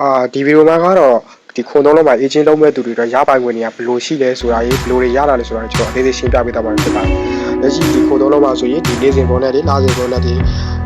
အာဒီဗီဒီယိုမှာကတော့ဒီခုံသုံးလုံးမှာ agent လုံးမဲ့သူတွေတော့ရပိုင်ဝင်နေရဘယ်လိုရှိလဲဆိုတာရေးဘယ်လိုတွေရတာလဲဆိုတာကျွန်တော်အသေးသေးရှင်းပြပေးတော့မှာဖြစ်ပါတယ်။လက်ရှိဒီခုံသုံးလုံးမှာဆိုရင်ဒီနေ့စဉ်ပေါ်နဲ့ဒီလစဉ်ပေါ်နဲ့ဒီ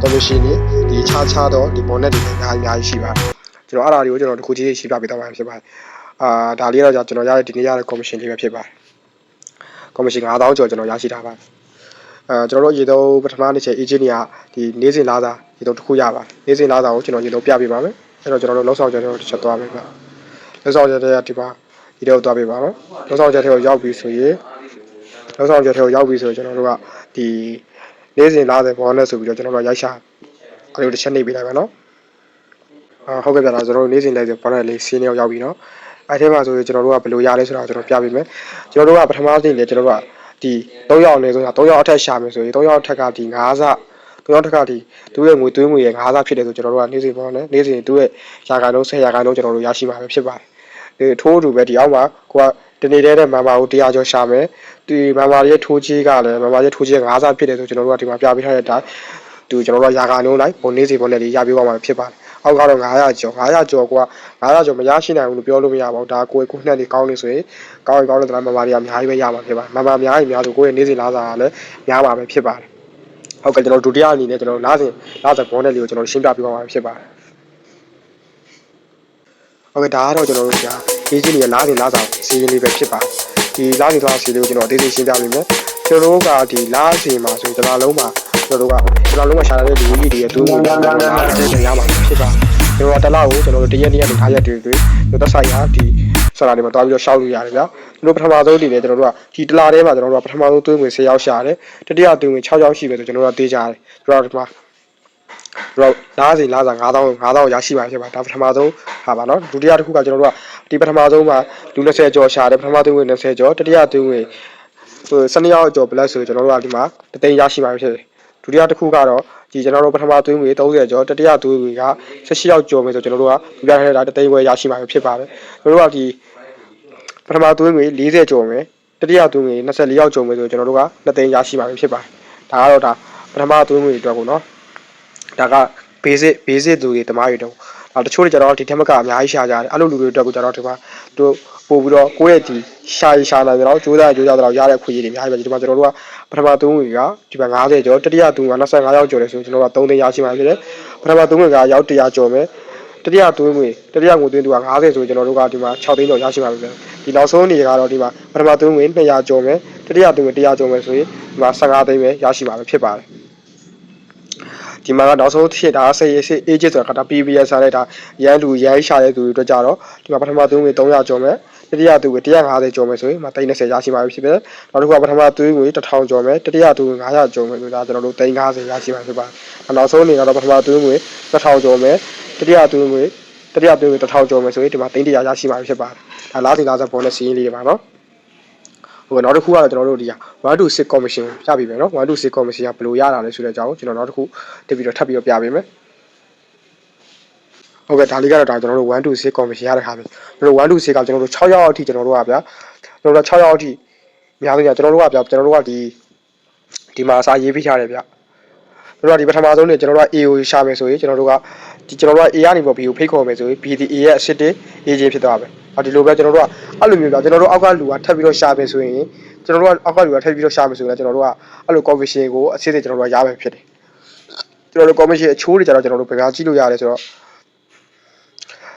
တော်လို့ရှိနေဒီခြားခြားတော့ဒီပေါ်နဲ့ဒီအများကြီးအများကြီးရှိပါတယ်။ကျွန်တော်အဲ့ဒါတွေကိုကျွန်တော်တစ်ခုချင်းရှင်းပြပေးတော့မှာဖြစ်ပါတယ်။အာဒါလေးတော့ကျွန်တော်ရတဲ့ဒီနေ့ရတဲ့ commission လေးပဲဖြစ်ပါတယ်။ commission 9000ကျော်ကျွန်တော်ရရှိထားပါတယ်။အဲကျွန်တော်တို့ရေတော့ပထမတစ်ချက် agent တွေကဒီနေ့စဉ်လာစာရေတော့တစ်ခုရပါတယ်။နေ့စဉ်လာစာကိုကျွန်တော်ရေတော့ပြပေးပါမယ်။ အဲ့တော့ကျွန်တော်တို့လောက်ဆောင်ချက်တွေတစ်ချက်သွားမယ်ဗျ။လောက်ဆောင်ချက်တွေကဒီပါဒီတော့သွားပေးပါမယ်။လောက်ဆောင်ချက်တွေကိုရောက်ပြီဆိုရင်လောက်ဆောင်ချက်တွေကိုရောက်ပြီဆိုရင်ကျွန်တော်တို့ကဒီနေ့စဉ်လာတဲ့ဘောနဲ့ဆိုပြီးတော့ကျွန်တော်တို့ရိုက်ရှာအဲ့လိုတစ်ချက်နေပေးလိုက်ပါနော်။အာဟုတ်ကဲ့ဗျာဒါကျွန်တော်တို့နေ့စဉ်လိုက်တဲ့ဘောနဲ့လေးစီးနေရောက်ပြီနော်။အဲ့ထဲမှာဆိုရင်ကျွန်တော်တို့ကဘယ်လိုရလဲဆိုတာကျွန်တော်ပြပေးမယ်။ကျွန်တော်တို့ကပထမဆုံးနေကျွန်တော်တို့ကဒီ3ရောက်နေဆိုတာ3ရောက်အထက်ရှာမယ်ဆိုရင်3ရောက်အထက်ကဒီ9စ 3ရောက်ထက်ကဒီသူ့ရဲ့ငွေသွင်းငွေရဲ့9စဖြစ်တယ်ဆိုကျွန်တော်တို့ကနေ့စဉ်ဘောနဲ့နေ့စဉ်သူ့ရဲ့ရာခိုင်နှုန်း10ရာခိုင်နှုန်းကျွန်တော်တို့ရရှိမှာပဲဖြစ်ပါတယ်။ဒီထိုးတူပဲဒီအောက်မှာကိုကတနေ့တည်းတဲ့မန်မာကိုတရားကျော်ရှာမယ်။ဒီမန်မာရဲ့ထိုးကြီးကလည်းမန်မာရဲ့ထိုးကြီးက9စဖြစ်တယ်ဆိုကျွန်တော်တို့ကဒီမှာပြပေးထားတဲ့အတိုင်းသူကျွန်တော်တို့ရာခိုင်နှုန်းလိုက်ပုံနေ့စဉ်ဘောနဲ့လေးရပြပါမှာဖြစ်ပါတယ်။အောက်ကတော့900ကျော်900ကျော်က900ကျော်မရရှိနိုင်ဘူးလို့ပြောလို့မရပါဘူးဒါကိုယ်ကိုနှက်လေးကောင်းနေဆိုရင်ကောင်းရင်ကောင်းတဲ့တလားမမာတွေကအများကြီးပဲရမှာဖြစ်ပါတယ်မမာအများကြီးများဆိုကိုယ့်ရဲ့နေ့စဉ်လားစာကလည်းများမှာပဲဖြစ်ပါတယ် ဟုတ်ကဲ့ကျွန်တော်ဒုတိယအနေနဲ့ကျွန်တော်လားစဉ်လားစာဘောနဲ့လေးကိုကျွန်တော်ရှင်းပြပြပါမှာဖြစ်ပါတယ်ဟုတ်ကဲ့ဒါကတော့ကျွန်တော်တို့ကြာအေဂျင့်ရဲ့လားစဉ်လားစာစီးရင်လေးပဲဖြစ်ပါတယ်ဒီလားစဉ်လားစီးလေးကိုကျွန်တော်အသေးသေးရှင်းပြပေးမယ်ကျွန်တော်တို့ကဒီလားစဉ်မှာဆိုကျွန်တော်လုံးမှာကျွန်တော်တို့ကကျွန်တော်လုံးမှာရှာတဲ့လူကြီးတွေရဲ့သူ့ကိုလားစဉ်ရမှာဖြစ်ပါတယ်ကျွန်တော်တလောက်ကိုကျွန်တော်တို့တရက်နေ့ကနေထားရက်တွေတွေတို့သက်ဆိုင်ရာဒီ ဆရာတွေမှာတွားပြီးတော့ရှောက်လို့ရတယ်ဗျာကျွန်တော်ပထမဆုံးအနေနဲ့ကျွန်တော်တို့ကဒီတလာထဲမှာကျွန်တော်တို့ကပထမဆုံးသွင်းငွေ10ယောက်ရှာတယ်တတိယသွင်းငွေ6ယောက်ရှိပဲဆိုကျွန်တော်တို့ကတေးကြတယ်ကျွန်တော်တို့ဒီမှာတော့လားစီလားစာ9000 9000ရရှိပါဖြစ်ပါဒါပထမဆုံးဟာပါနော်ဒုတိယတစ်ခုကကျွန်တော်တို့ကဒီပထမဆုံးမှာလူ20ကျော်ရှာတယ်ပထမသွင်းငွေ20ကျော်တတိယသွင်းငွေဟို12ယောက်ကျော် plus ဆိုကျွန်တော်တို့ကဒီမှာတသိန်းရရှိပါဖြစ်တယ် ဒုတိယတစ်ခုကတော့ဒီကျွန်တော်တို့ပထမသွင်းငွေ30ကျော်တတိယသွင်းငွေက16ယောက်ကျော်မယ်ဆိုကျွန်တော်တို့ကပြပြထားတဲ့တသိန်းဝယ်ရရှိမှာဖြစ်ပါတယ်ကျွန်တော်တို့ကဒီပထမသွင်းငွေ40ကျော်မယ်တတိယသွင်းငွေ24ယောက်ကျော်မယ်ဆိုကျွန်တော်တို့က2သိန်းရရှိမှာဖြစ်ပါတယ်ဒါကတော့ဒါပထမသွင်းငွေအတွက်ကိုနော်ဒါက basic basic သူတွေတမားတွေတော့ဒါ တချို့တွေကျတော့ဒီထက်မကအများကြီးရှာကြတယ်အဲ့လိုလူတွေအတွက်ကိုကျတော့ဒီမှာတို့ပို့ပြီးတော့ကိုယ့်ရဲ့ဒီရှာရရှာလာကြတော့ကြိုးစားကြိုးစားတော့ရတဲ့ခွေကြီးတွေအများကြီးပဲဒီမှာကျွန်တော်တို့ကပထမသုံးငွေကဒီမှာ90ကျော်တတိယသုံးက25ရောက်ကျော်တယ်ဆိုကျွန်တော်တို့က3သိန်းရရှိမှာဖြစ်တယ်ပထမသုံးငွေကရောက်100ကျော်မယ်တတိယသွင်းငွေတတိယငွေသွင်းသူက90ဆိုကျွန်တော်တို့ကဒီမှာ6သိန်းကျော်ရရှိပါပြီဒီနောက်ဆုံးနေကတော့ဒီမှာပထမသွင်းငွေ200ကျော်မယ်တတိယသွင်းငွေ100ကျော်မယ်ဆိုရင်ဒီမှာ15သိန်းပဲရရှိပါမယ်ဖြစ်ပါတယ် ဒီမှာကနောက်ဆုံးဖြစ်တာဆေးရေးဆေး agent ဆိုတာကဒါ PBS စားလိုက်တာရန်လူရန်ရှာတဲ့သူတွေအတွက်ကြတော့ဒီမှာပထမသွင်းငွေ300ကျော်မယ်တတိယသူငွေ150ကျော်မယ်ဆိုရင်မသိန်း30ရရှိမှာဖြစ်တယ်နောက်တစ်ခုကပထမသွင်းငွေ1000ကျော်မယ်တတိယသူငွေ900ကျော်မယ်ဆိုတာကျွန်တော်တို့350ရရှိမှာဖြစ်ပါတယ်နောက်ဆုံးအနေကတော့ပထမသွင်းငွေ1000ကျော်မယ်တတိယသွင်းငွေတတိယသွင်းငွေ1000ကျော်မယ်ဆိုရင်ဒီမှာ300ရရှိမှာဖြစ်ပါတယ်ဒါလားစီလားဆက်ပေါ်နဲ့စီးရင်လေးတွေပါနော် ဟိုနောက်တစ်ခုကတော့ကျွန်တော်တို့ဒီ1 to 6 commission ပြပြီမယ်နော်1 to 6 commission ကဘယ်လိုရတာလဲဆိုတဲ့အကြောင်းကိုကျွန်တော်နောက်တစ်ခုတက်ပြီးတော့ထပ်ပြီးတော့ပြပေးမယ်ဟုတ်ကဲ့ဒါလေးကတော့ဒါကျွန်တော်တို့1 to 6 commission ရတဲ့ခါပဲကျွန်တော်1 to 6ကကျွန်တော်တို့6ရောက်အထိကျွန်တော်တို့ကဗျာကျွန်တော်တို့6ရောက်အထိများလို့ကျွန်တော်တို့ကဗျာကျွန်တော်တို့ကဒီဒီမှာစာရေးပြထားတယ်ဗျကျွန်တော်တို့ကဒီပထမဆုံးနေကျွန်တော်တို့က A ကိုရှာမယ်ဆိုရင်ကျွန်တော်တို့က ဒီကျွန်တော်တို့က A ကနေပေါ့ B ကိုဖိတ်ခေါ်မယ်ဆိုရင် B ဒီ A ရဲ့ assistant agent ဖြစ်သွားပါမယ်။ဒီလိုပဲကျွန်တော်တို့ကအဲ့လိုမျိုးပြကျွန်တော်တို့အောက်ကလူကထပ်ပြီးတော့ရှာမယ်ဆိုရင်ကျွန်တော်တို့ကအောက်ကလူကထပ်ပြီးတော့ရှာမယ်ဆိုရင်ကျွန်တော်တို့ကအဲ့လို commission ကိုအစစ်စစ်ကျွန်တော်တို့ကရမယ်ဖြစ်တယ်။ကျွန်တော်တို့ commission အချိုးတွေကျတော့ကျွန်တော်တို့ဘယ်ကကြည့်လို့ရတယ်ဆိုတော့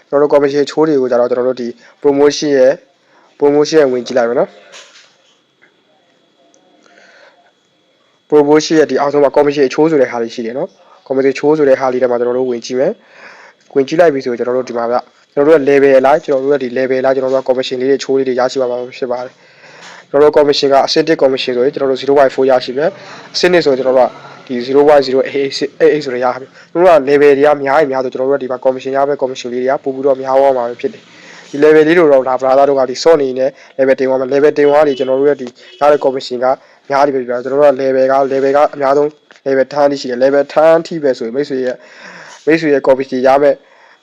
ကျွန်တော်တို့ commission ချိုးတွေကိုကျတော့ကျွန်တော်တို့ဒီ promotion ရဲ့ promotion ရဲ့ဝင်ကြည့်လိုက်မယ်နော် promotion ရဲ့ဒီအောက်ဆုံးမှာ commission အချိုးဆိုတဲ့ဟာလေးရှိတယ်နော် commission ချိုးဆိုတဲ့ဟာလေးထဲမှာကျွန်တော်တို့ဝင်ကြည့်မယ်ဝင်ကြည့်လိုက်ပြီဆိုရင်ကျွန်တော်တို့ဒီမှာဗျကျွန်တော်တို့ရဲ့ level လိုက်ကျွန်တော်တို့ရဲ့ဒီ level လိုက်ကျွန်တော်တို့က commission လေးတွေချိုးလေးတွေရရှိပါမှာဖြစ်ပါတယ်ကျွန်တော်တို့ commission ကအဆင့်1 commission ဆိုရင်ကျွန်တော်တို့0.4ရရှိတယ်အဆင့်2ဆိုရင်ကျွန်တော်တို့ကဒီ0.088ဆိုရရပြီတို့က level တွေကများရင်များဆိုကျွန်တော်တို့ကဒီမှာ commission ရပဲ commission လေးတွေကပို့ပြီးတော့များသွားမှာဖြစ်တယ် ဒီ level လေးတို့တော့ဒါ brother တို့ကဒီ sort နေနဲ့ level တင်သွားမယ် level တင်သွားနေကျွန်တော်တို့ရဲ့ဒီရတဲ့ commission ကများတယ်ပဲပြကျွန်တော်တို့က level က level ကအများဆုံး level 10ထိရှိတယ် level 10ထိပဲဆိုရင်မိတ်ဆွေရဲ့မိတ်ဆွေရဲ့ commission ရမယ်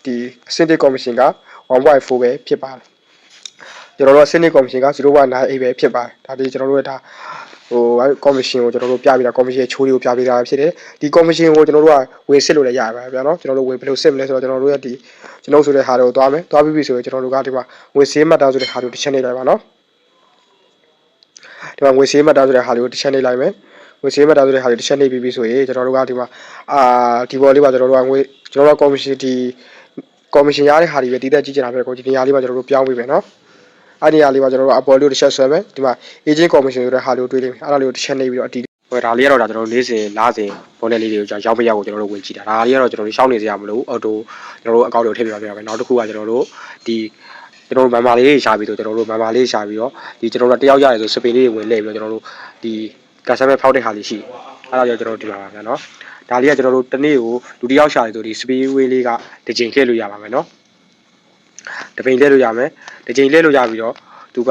ဒီအဆင့်1 commission က1.4ပဲဖြစ်ပါတယ်ကျွန်တော်တို့အဆင့်1 commission က0.98ပဲဖြစ်ပါတယ်ဒါဒီကျွန်တော်တို့ရဲ့ဒါ ဟိုကော်မရှင်ကိုကျွန်တော်တို့ပြပြတာကော်မရှင်ချိုးတွေကိုပြပြတာဖြစ်တယ်ဒီကော်မရှင်ကိုကျွန်တော်တို့ကဝင်စစ်လို့လည်းရပါဗျာနော်ကျွန်တော်တို့ဝင်ဘယ်လိုစစ်မလဲဆိုတော့ကျွန်တော်တို့ရဲ့ဒီကျွန်တော်ဆိုတဲ့ဟာတွေကိုသွားမယ်သွားပြီးပြီဆိုရင်ကျွန်တော်တို့ကဒီမှာဝင်စေးမှတ်တာဆိုတဲ့ဟာတွေကိုတစ်ချက်နေလိုက်ပါနော်ဒီမှာဝင်စေးမှတ်တာဆိုတဲ့ဟာတွေကိုတစ်ချက်နေလိုက်မယ်ဝင်စေးမှတ်တာဆိုတဲ့ဟာတွေတစ်ချက်နေပြီးပြီဆိုရင်ကျွန်တော်တို့ကဒီမှာအာဒီဘော်လေးပါကျွန်တော်တို့ကငွေကျွန်တော်တို့ကော်မရှင်ဒီကော်မရှင်ရတဲ့ဟာတွေပဲတည်တဲ့ကြည့်ကြတာပဲကိုဒီနေရာလေးပါကျွန်တော်တို့ပြောင်းပေးမယ်နော် အဲ့ဒီဟာလေးပါကျွန်တော်တို့အပေါ်လေးကိုတစ်ချက်ဆွဲမယ်ဒီမှာ agent commission ဆိုတဲ့ဟာလေးကိုတွေးလိမ့်မယ်အဲ့ဒါလေးကိုတစ်ချက်နေပြီးတော့အတီးဟိုဒါလေးကတော့ဒါကျွန်တော်တို့၄စဉ်လားစဉ်ဘောနယ်လေးတွေကိုကျွန်တော်ရောက်မရောက်ကိုကျွန်တော်တို့ဝင်ကြည့်တာဒါလေးကတော့ကျွန်တော်တို့ရှောင်းနေစရာမလိုအော်တိုကျွန်တော်တို့အကောင့်တွေကိုထည့်ပြပါပြပါမယ်နောက်တစ်ခုကကျွန်တော်တို့ဒီကျွန်တော်တို့မန်မာလေးတွေရှာပြီးတော့ကျွန်တော်တို့မန်မာလေးရှာပြီးတော့ဒီကျွန်တော်တို့တယောက်ရတယ်ဆိုစပင်လေးတွေဝင်လှည့်ပြီးတော့ကျွန်တော်တို့ဒီကစားမဲ့ဖောက်တဲ့ဟာလေးရှိအဲ့ဒါကြောင့်ကျွန်တော်တို့ဒီမှာပါဗျာနော်ဒါလေးကကျွန်တော်တို့တစ်နေ့ကိုလူတစ်ယောက်ရှာတယ်ဆိုဒီစပီးဝေးလေးကတစ်ချိန်လှည့်လို့ရပါမယ်နော် တစ်ပိန်လှည့်လို့ရမယ်တစ်ချိန်လှည့်လို့ရပြီးတော့သူက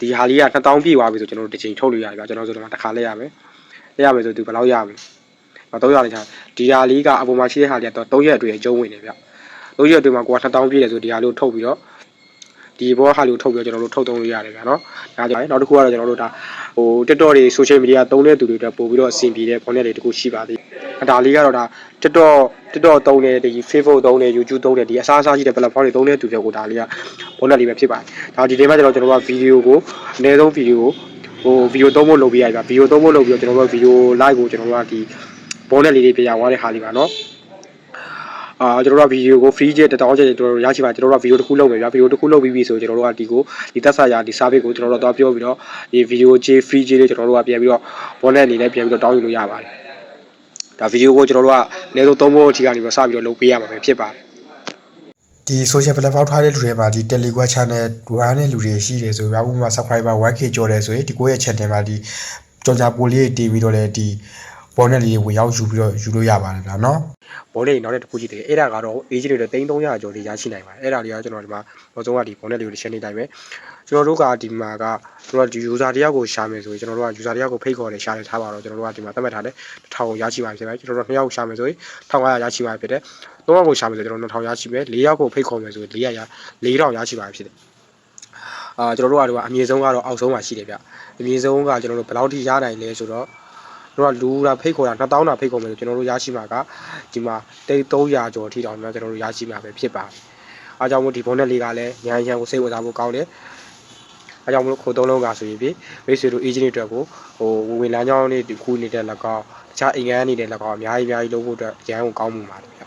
ဒီဟာလေးက2000ပြည့်သွားပြီဆိုကျွန်တော်တို့တစ်ချိန်ထုတ်လို့ရတယ်ဗျာကျွန်တော်ဆိုတော့တစ်ခါလဲရမယ်လဲရမယ်ဆိုသူဘယ်လောက်ရမလဲတော့300လေးချာဒီဟာလေးကအပေါ်မှာရှိတဲ့ဟာလေးကတော့3ရက်အတွင်းကျုံးဝင်နေဗျ3ရက်အတွင်းမှာကိုက2000ပြည့်တယ်ဆိုဒီဟာလေးကိုထုတ်ပြီးတော့ဒီဘောဟာလေးကိုထုတ်ပြီးတော့ကျွန်တော်တို့ထုတ်သုံးလို့ရတယ်ဗျာနော်ဒါကြောင့်နောက်တစ်ခုကတော့ကျွန်တော်တို့ဒါဟို TikTok တွေ social media သုံးတဲ့သူတွေအတွက်ပို့ပြီးတော့အဆင်ပြေတဲ့ format တွေတခုရှိပါသေးတယ် ဒါလေးကတော့ဒါ TikTok TikTok သုံးတဲ့ဒီ Facebook သုံးတဲ့ YouTube သုံးတဲ့ဒီအစားအစားရှိတဲ့ platform တွေသုံးတဲ့သူတွေကိုဒါလေးက format လေးပဲဖြစ်ပါတယ်ဒါဒီနေ့မှကျွန်တော်ကျွန်တော်က video ကိုအနည်းဆုံး video ကိုဟို video သုံးဖို့လုပ်ပြရပြ video သုံးဖို့လုပ်ပြီးတော့ကျွန်တော်တို့ video live ကိုကျွန်တော်တို့ကဒီ bonnet လေးတွေပြရသွားတဲ့ဟာလေးပါနော်အာကျွန်တော်တို့ကဗီဒီယိုကို free ချက်တောင်းချက်ကျွန်တော်တို့ရရှိပါကျွန်တော်တို့ကဗီဒီယိုတစ်ခုလုပ်မယ်ဗျာဗီဒီယိုတစ်ခုလုပ်ပြီးပြီဆိုကျွန်တော်တို့ကဒီကိုဒီသက်ဆိုင်ရာဒီ service ကိုကျွန်တော်တို့တော့ပြောပြီးတော့ဒီဗီဒီယိုကြေး free ကြေးလေးကျွန်တော်တို့ကပြန်ပြီးတော့ bonnet အနေနဲ့ပြန်ပြီးတော့တောင်းယူလို့ရပါတယ် ဒါဗီဒီယိုကိုကျွန်တော်တို့ကအနည်းဆုံး3ဖို့အထိကနေပြီးတော့စပြီးတော့လုပ်ပေးရမှာပဲဖြစ်ပါတယ်ဒီ social platform ထားတဲ့လူတွေမှာဒီ Telegram channel ဒွားတဲ့လူတွေရှိတယ်ဆိုတော့ဥပမာ subscriber 1k ကျော်တယ်ဆိုရင်ဒီကိုယ့်ရဲ့ channel မှာဒီကြော်ကြပိုလေးတွေတီးပြီးတော့လည်းဒီ bonnet လေးတွေဝင်ရောက်ယူပြီးတော့ယူလို့ရပါတယ်ဗျာနော်ဘောလေးနောက်တဲ့တစ်ခုရှိတယ်အဲ့ဒါကတော့ age တွေ3300ကျော်လေးရရှိနိုင်ပါတယ်အဲ့ဒါလေးကကျွန်တော်ဒီမှာနောက်ဆုံးကဒီဘောနဲ့လေးကိုတစ်ချက်နေတိုင်းပဲကျွန်တော်တို့ကဒီမှာကကျွန်တော်ဒီ user တယောက်ကိုရှာမယ်ဆိုရင်ကျွန်တော်တို့က user တယောက်ကိုဖိတ်ခေါ်တယ်ရှာတယ်ထားပါတော့ကျွန်တော်တို့ကဒီမှာသတ်မှတ်ထားတယ်1000ကိုရရှိပါဖြစ်တယ်ကျွန်တော်တို့2ယောက်ရှာမယ်ဆိုရင်1500ရရှိပါဖြစ်တယ်3ယောက်ကိုရှာမယ်ဆိုရင်ကျွန်တော်2000ရရှိမယ်4ယောက်ကိုဖိတ်ခေါ်မယ်ဆိုရင်400ရ4000ရရှိပါဖြစ်တယ်အာကျွန်တော်တို့ကတော့အမြင့်ဆုံးကတော့အောက်ဆုံးမှာရှိတယ်ဗျအမြင့်ဆုံးကကျွန်တော်တို့ဘယ်လောက်ထိရနိုင်လဲဆိုတော့ တို့ကလူတာဖိတ်ခေါ်တာ2000တာဖိတ်ခေါ်မယ်ဆိုကျွန်တော်တို့ရရှိမှာကဒီမှာတိတ်300ကျော်ထိတောင်များကျွန်တော်တို့ရရှိမှာပဲဖြစ်ပါတယ်အားကြောင့်မို့ဒီဘုံနဲ့လေးကလည်းညံညံကိုစိတ်ဝင်စားဖို့ကောင်းတယ်အားကြောင့်မို့ခိုးသုံးလုံးကဆိုရင်ပြီမိတ်ဆွေတို့ agent တွေအတွက်ကိုဟိုဝင်ဝင်လမ်းကြောင်းလေးဒီခုနေတဲ့လက်ကောက်တခြားအိမ်ငန်းနေတဲ့လက်ကောက်အများကြီးအများကြီးလုပ်ဖို့အတွက်အရန်ကိုကောင်းမှုပါတယ်ဗျ